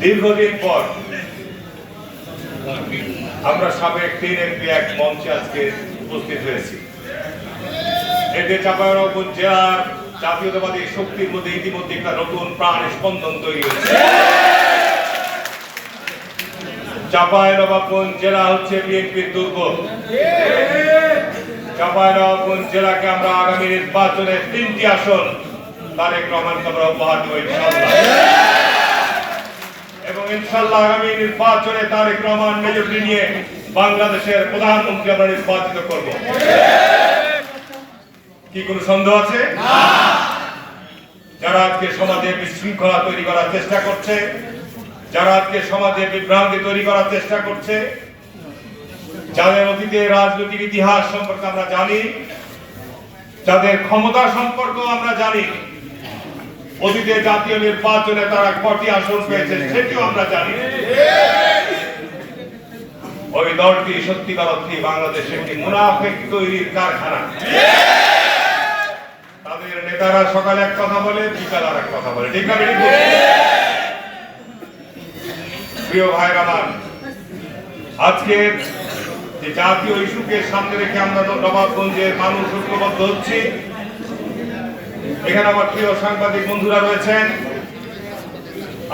দীর্ঘদিন পর আমরা সাবেক তিন এমপি এক মঞ্চে আজকে উপস্থিত হয়েছি। এতে চাপাইনবাবগঞ্জ জেলার জাতীয়তাবাদী শক্তির মধ্যে ইতিমধ্যে একটা নতুন প্রাণ স্পন্দন তৈরি হয়েছে। চাপাইনবাবগঞ্জ জেলা হচ্ছে বিএনপির দুর্গ। চাপাইনবাবগঞ্জ জেলাকে আমরা আগামী নির্বাচনে তিনটি আসন তারেক রহমানকে আমরা ইনশাআল্লাহ। এবং ইনশাল্লাহ আগামী নির্বাচনে মেজরটি নিয়ে বাংলাদেশের প্রধানমন্ত্রী আমরা নির্বাচিত করব। কি সন্দেহ আছে? যারা আজকে সমাজে বিশৃঙ্খলা তৈরি করার চেষ্টা করছে, যারা আজকে সমাজে বিভ্রান্তি তৈরি করার চেষ্টা করছে, যাদের অতীতে রাজনৈতিক ইতিহাস সম্পর্কে আমরা জানি, যাদের ক্ষমতা সম্পর্ক আমরা জানি অতীতে জাতীয় নির্বাচনে তারা কটি আসন পেয়েছে সেটিও আমরা জানি। ওই দলটি সত্যিকার অর্থে বাংলাদেশে একটি মুনাফেক তৈরির কারখানা। তাদের নেতারা সকালে এক কথা বলে, বিকাল আর এক কথা বলে। ঠিক না প্রিয় ভাইরা আমার আজকে যে জাতীয় ইস্যুকে সামনে রেখে আমরা নবাবগঞ্জের মানুষ ঐক্যবদ্ধ হচ্ছি এখানে আমার প্রিয় সাংবাদিক বন্ধুরা রয়েছেন।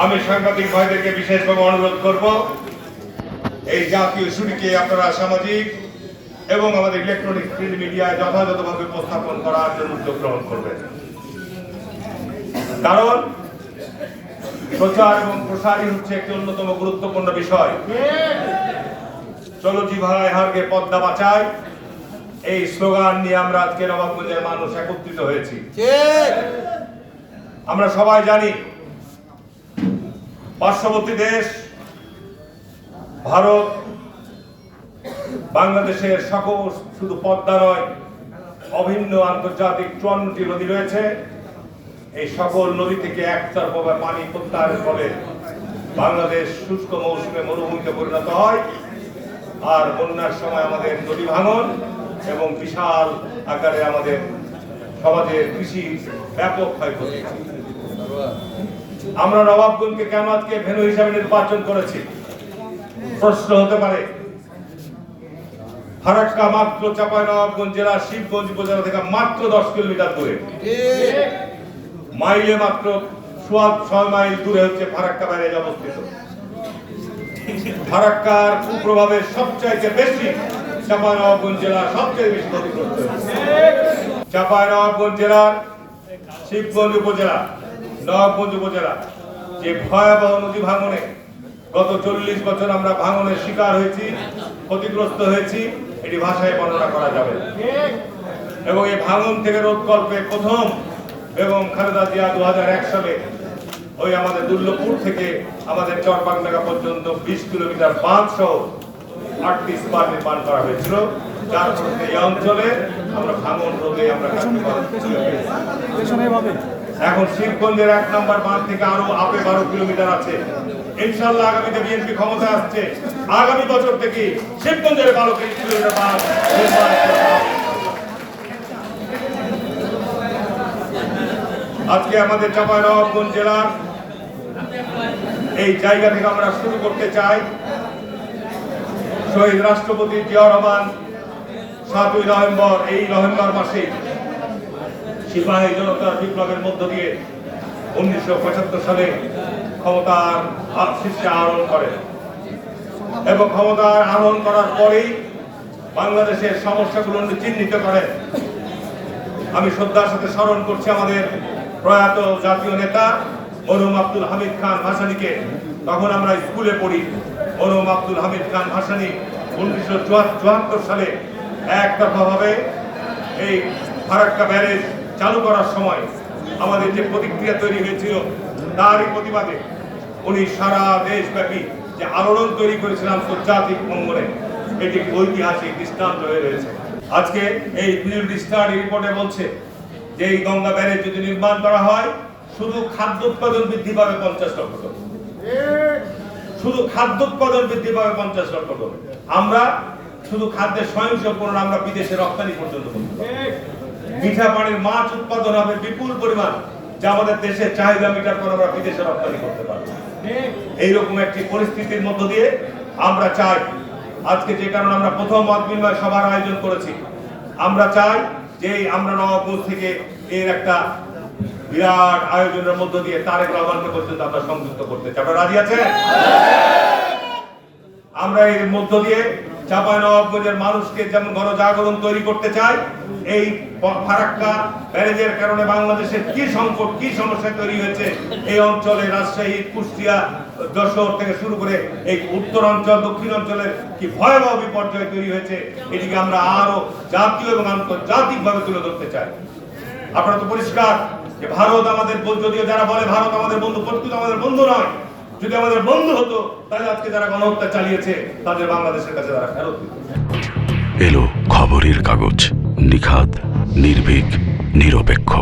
আমি সাংবাদিক ভাইদেরকে বিশেষভাবে অনুরোধ করব, এই জাতীয় ইস্যুটিকে আপনারা সামাজিক এবং আমাদের ইলেকট্রনিক প্রিন্ট মিডিয়ায় যথাযথভাবে উপস্থাপন করার জন্য উদ্যোগ গ্রহণ করবেন। কারণ প্রচার এবং প্রসারই হচ্ছে একটি অন্যতম গুরুত্বপূর্ণ বিষয়। চলো জি ভাই হারকে পদ্মা বাঁচায় এই স্লোগান নিয়ে আমরা আজকে নবাবগঞ্জের মানুষ একত্রিত হয়েছি। আমরা সবাই জানি পার্শ্ববর্তী দেশ ভারত বাংলাদেশের সকল শুধু পদ্মা নয় অভিন্ন আন্তর্জাতিক চুয়ান্নটি নদী রয়েছে। এই সকল নদী থেকে একতরফা পানি প্রত্যাহারের ফলে বাংলাদেশ শুষ্ক মৌসুমে মরুভূমিতে পরিণত হয়। আর বন্যার সময় আমাদের নদী ভাঙন। এবং বিশাল আকারে আমাদের সমাজের কৃষি ব্যাপক ক্ষয়ক্ষতি। আমরা নবাবগঞ্জকে কেন আজকে ভেনু হিসাবে নির্বাচন করেছি? প্রশ্ন হতে পারে। ফারাক্কা মাত্র চাপাই, নবাবগঞ্জ জেলা শিবগঞ্জ উপজেলা থেকে মাত্র দশ কিলোমিটার দূরে। মাইলে মাত্র সোয়া ছয় মাইল দূরে হচ্ছে ফারাক্কা বাইরে অবস্থিত। ফারাক্কার কুপ্রভাবে সবচাইতে বেশি চাঁপাইনবাবগঞ্জ জেলা সবচেয়ে বেশি ক্ষতিগ্রস্ত। চাঁপাইনবাবগঞ্জ জেলার শিবগঞ্জ উপজেলা, নবাবগঞ্জ উপজেলা, যে ভয়াবহ নদী ভাঙনে গত চল্লিশ বছর আমরা ভাঙনের শিকার হয়েছি, ক্ষতিগ্রস্ত হয়েছি, এটি ভাষায় বর্ণনা করা যাবে। এবং এই ভাঙন থেকে রোধকল্পে প্রথম এবং খালেদা জিয়া দু হাজার এক সালে ওই আমাদের দুর্লভপুর থেকে আমাদের চরবাংলাগা পর্যন্ত বিশ কিলোমিটার বাঁধ সহ আটটি স্পার নির্মাণ করা হয়েছিল। যার মধ্যে এই অঞ্চলে আমরা ভাঙন রোধে আমরা এখন শিবগঞ্জের এক নম্বর বাঁধ থেকে আরও আপে বারো কিলোমিটার আছে। ইনশাল্লাহ আগামীতে বিএনপি ক্ষমতা আসছে। আগামী বছর থেকে শিবগঞ্জের বারো কিলোমিটার বাঁধ। আজকে আমাদের চাঁপাইনবাবগঞ্জ জেলার এই জায়গা থেকে আমরা শুরু করতে চাই। শহীদ রাষ্ট্রপতি জিয়া রহমান, সাতই নভেম্বর, এই নভেম্বর মাসে সিপাহী জনতার বিপ্লবের মধ্য দিয়ে উনিশশো পঁচাত্তর সালে ক্ষমতার শীর্ষে আরোহণ করেন এবং ক্ষমতার আরোহণ করার পরেই বাংলাদেশের সমস্যাগুলো চিহ্নিত করেন। আমি শ্রদ্ধার সাথে স্মরণ করছি আমাদের প্রয়াত জাতীয় নেতা মরহুম আব্দুল হামিদ খান ভাসানিকে। তখন আমরা স্কুলে পড়ি মরহুম আব্দুল হামিদ খান ভাসানী উনিশশো চুয়াত্তর সালে একতরফাভাবে এই ফারাক্কা ব্যারেজ চালু করার সময় আমাদের যে প্রতিক্রিয়া তৈরি হয়েছিল তারই প্রতিবাদে উনি সারা দেশব্যাপী যে আলোড়ন তৈরি করেছিলাম আন্তর্জাতিক মঙ্গলে এটি ঐতিহাসিক দৃষ্টান্ত হয়ে রয়েছে। আজকে এই পিরিয়ড স্টাডি রিপোর্টে বলছে যে এই গঙ্গা ব্যারেজ যদি নির্মাণ করা হয়, শুধু খাদ্য উৎপাদন বৃদ্ধি পাবে পঞ্চাশ লক্ষ। শুধু খাদ্য উৎপাদন বৃদ্ধি পাবে পঞ্চাশ লক্ষ টন আমরা শুধু খাদ্যের স্বয়ংসম্পূর্ণ আমরা বিদেশে রপ্তানি পর্যন্ত করতে। মিঠা পানির মাছ উৎপাদন হবে বিপুল পরিমাণ, যা আমাদের দেশের চাহিদা মিটার পর আমরা বিদেশে রপ্তানি করতে পারব এইরকম একটি পরিস্থিতির মধ্য দিয়ে আমরা চাই, আজকে যে কারণে আমরা প্রথম মত বিনিময় সভার আয়োজন করেছি, আমরা চাই যে আমরা নবাবগঞ্জ থেকে এর একটা বিরাট আয়োজনের মধ্য দিয়ে তারেক রহমানকে পর্যন্ত আমরা সংযুক্ত করতে চাই। আপনারা রাজি আছেন? আমরা এর মধ্য দিয়ে চাপাই নবাবগঞ্জের মানুষকে যেমন গণজাগরণ তৈরি করতে চাই, এই ফারাক্কা ব্যারেজের কারণে বাংলাদেশের কি সংকট, কি সমস্যা তৈরি হয়েছে, এই অঞ্চলে রাজশাহী, কুষ্টিয়া, যশোর থেকে শুরু করে এই উত্তর অঞ্চল দক্ষিণ অঞ্চলের কি ভয়াবহ বিপর্যয় তৈরি হয়েছে, এটিকে আমরা আরও জাতীয় এবং আন্তর্জাতিক ভাবে তুলে ধরতে চাই। আপনারা তো পরিষ্কার যে ভারত আমাদের যদিও যারা বলে ভারত আমাদের বন্ধু, প্রকৃত আমাদের বন্ধু নয়। যদি আমাদের বন্ধু হতো, তাহলে আজকে যারা গণহত্যা চালিয়েছে, তাদের বাংলাদেশের কাছে তারা ফেরত এলো খবরের কাগজ নিখাত নির্ভীক, নিরপেক্ষ।